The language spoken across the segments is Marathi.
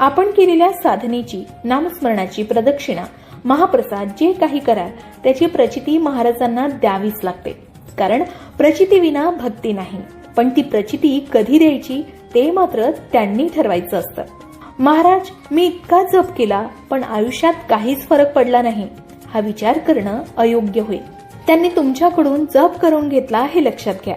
आपण केलेल्या साधनेची नामस्मरणाची प्रदक्षिणा महाप्रसाद जे काही कराल त्याची प्रचिती महाराजांना द्यावीच लागते. कारण प्रचितीविना भक्ती नाही. पण ती प्रचिती कधी द्यायची ते मात्र त्यांनी ठरवायचं असतं. महाराज मी इतका जप केला पण आयुष्यात काहीच फरक पडला नाही. हा विचार करणं अयोग्य होईल. त्यांनी तुमच्याकडून जप करून घेतला हे लक्षात घ्या.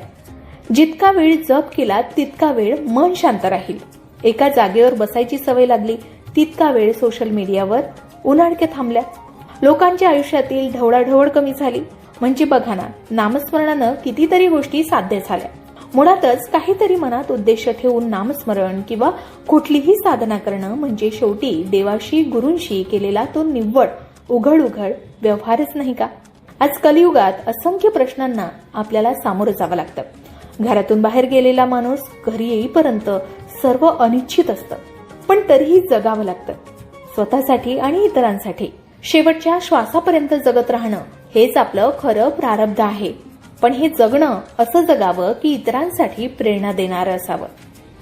जितका वेळ जप केला तितका वेळ मन शांत राहील. एका जागेवर बसायची सवय लागली तितका वेळ सोशल मीडियावर उन्हाळक्या थांबल्या. लोकांच्या आयुष्यातील ढवळाढवळ कमी झाली. म्हणजे बघा ना नामस्मरणानं कितीतरी गोष्टी साध्य झाल्या. मुळातच काहीतरी मनात उद्देश ठेवून नामस्मरण किंवा कुठलीही साधना करणं म्हणजे शेवटी देवाशी गुरूंशी केलेला तो निव्वळ उघड उघड व्यवहारच नाही का? आज कलियुगात असंख्य प्रश्नांना आपल्याला सामोरं जावं लागतं. घरातून बाहेर गेलेला माणूस घरी येईपर्यंत सर्व अनिश्चित असतं. पण तरीही जगावं लागतं. स्वतःसाठी आणि इतरांसाठी शेवटच्या श्वासापर्यंत जगत राहणं हेच आपलं खरं प्रारब्ध आहे. पण हे जगणं असं जगावं की इतरांसाठी प्रेरणा देणारं असावं.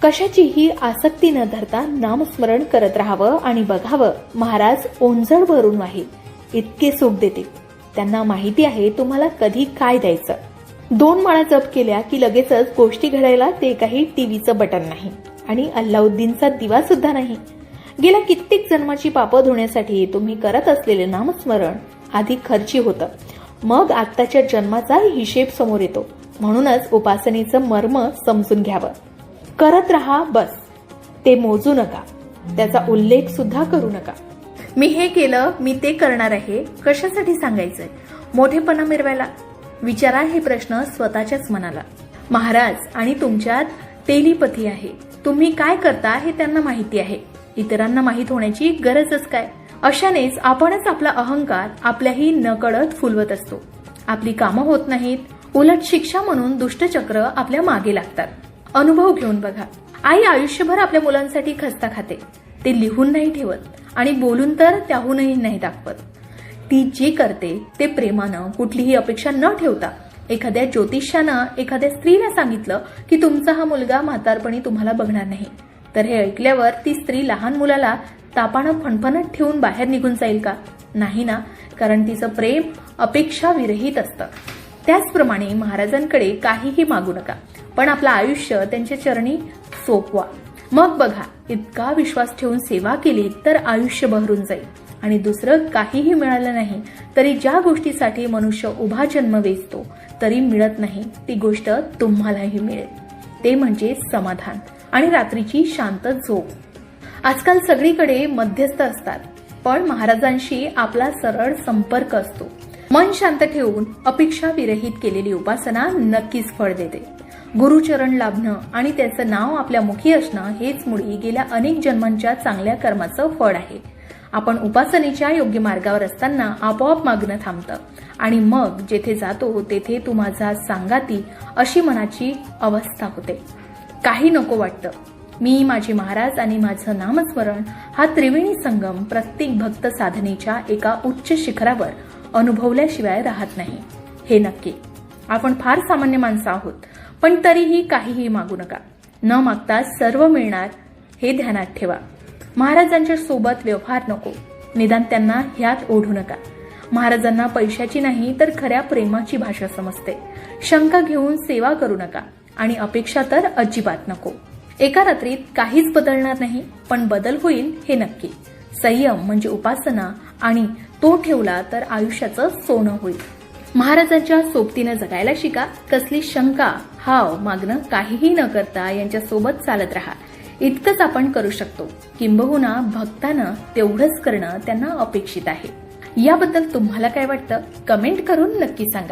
कशाचीही आसक्ती न धरता नामस्मरण करत राहावं आणि बघावं महाराज ओंजळ भरून वाहील. इतके सुख देतील. त्यांना माहिती आहे तुम्हाला कधी काय द्यायचं. दोन माळा जप केल्या की लगेचच गोष्टी घडायला ते काही टीव्हीचं बटन नाही. आणि अल्लाउद्दीनचा दिवा सुद्धा नाही. गेल्या कित्येक जन्माची पापं धुण्यासाठी तुम्ही करत असलेले नामस्मरण आधी खर्ची होतं. मग आत्ताच्या जन्माचा हिशेब समोर येतो. म्हणूनच उपासनेचं मर्म समजून घ्यावं. करत राहा बस. ते मोजू नका. त्याचा उल्लेख सुद्धा करू नका. मी हे केलं मी ते करणार आहे कशासाठी सांगायचंय? मोठेपणा मिरवायला? विचारा हे प्रश्न स्वतःच्याच मनाला. महाराज आणि तुमच्यात तेलीपथी आहे. तुम्ही काय करता हे त्यांना माहिती आहे. इतरांना माहीत होण्याची गरजच काय? अशानेच आपणच आपला अहंकार आपल्याही नकळत फुलवत असतो. आपली कामं होत नाहीत. उलट शिक्षा म्हणून दुष्टचक्र आपल्या मागे लागतात. अनुभव घेऊन बघा. आई आयुष्यभर आपल्या मुलांसाठी खस्ता खाते. ते लिहून नाही ठेवत आणि बोलून तर त्याहूनही नाही दाखवत. ती जे करते ते प्रेमानं कुठलीही अपेक्षा न ठेवता एखाद्या ज्योतिष्यानं एखाद्या स्त्रीला सांगितलं की तुमचा हा मुलगा म्हातारपणी तुम्हाला बघणार नाही. तर हे ऐकल्यावर ती स्त्री लहान मुलाला तापानं फणफणत ठेवून बाहेर निघून जाईल का? नाही ना कारण तिचं प्रेम अपेक्षा विरहित असतं. त्याचप्रमाणे महाराजांकडे काहीही मागू नका पण आपलं आयुष्य त्यांच्या चरणी सोपवा. मग बघा इतका विश्वास ठेवून सेवा केली तर आयुष्य बहरून जाईल. आणि दुसरं काहीही मिळालं नाही तरी ज्या गोष्टीसाठी मनुष्य उभा जन्म वेचतो तरी मिळत नाही ती गोष्ट तुम्हालाही मिळेल. ते म्हणजे समाधान आणि रात्रीची शांत झोप. आजकाल सगळीकडे मध्यस्थ असतात पण महाराजांशी आपला सरळ संपर्क असतो. मन शांत ठेवून अपेक्षा विरहित केलेली उपासना नक्कीच फळ देते. गुरुचरण लाभणं आणि त्याचं नाव आपल्या मुखी असणं हेच मुळी गेल्या अनेक जन्मांच्या चांगल्या कर्माचं फळ आहे. आपण उपासनेच्या योग्य मार्गावर असताना आपोआप मागणं थांबतं. आणि मग जेथे जातो तेथे तू माझा सांगाती अशी मनाची अवस्था होते. काही नको वाटतं. मी माझे महाराज आणि माझं नामस्मरण हा त्रिवेणी संगम प्रत्येक भक्त साधनेच्या एका उच्च शिखरावर अनुभवल्याशिवाय राहत नाही. हे नक्की. आपण फार सामान्य माणसं आहोत पण तरीही काहीही मागू नका. न मागता सर्व मिळणार हे ध्यानात ठेवा. महाराजांच्या सोबत व्यवहार नको. निदान त्यांना ह्यात ओढू नका. महाराजांना पैशाची नाही तर खऱ्या प्रेमाची भाषा समजते. शंका घेऊन सेवा करू नका आणि अपेक्षा तर अजिबात नको. एका रात्रीत काहीच बदलणार नाही पण बदल होईल हे नक्की. संयम म्हणजे उपासना आणि तो ठेवला तर आयुष्याचं सोनं होईल. महाराजांच्या सोबतीनं जगायला शिका. कसली शंका हाव मागणं काहीही न करता यांच्या सोबत चालत राहा. इतकंच आपण करू शकतो. किंबहुना भक्तानं तेवढंच करणं त्यांना अपेक्षित आहे. याबद्दल तुम्हाला काय वाटतं? कमेंट करून नक्की सांगा.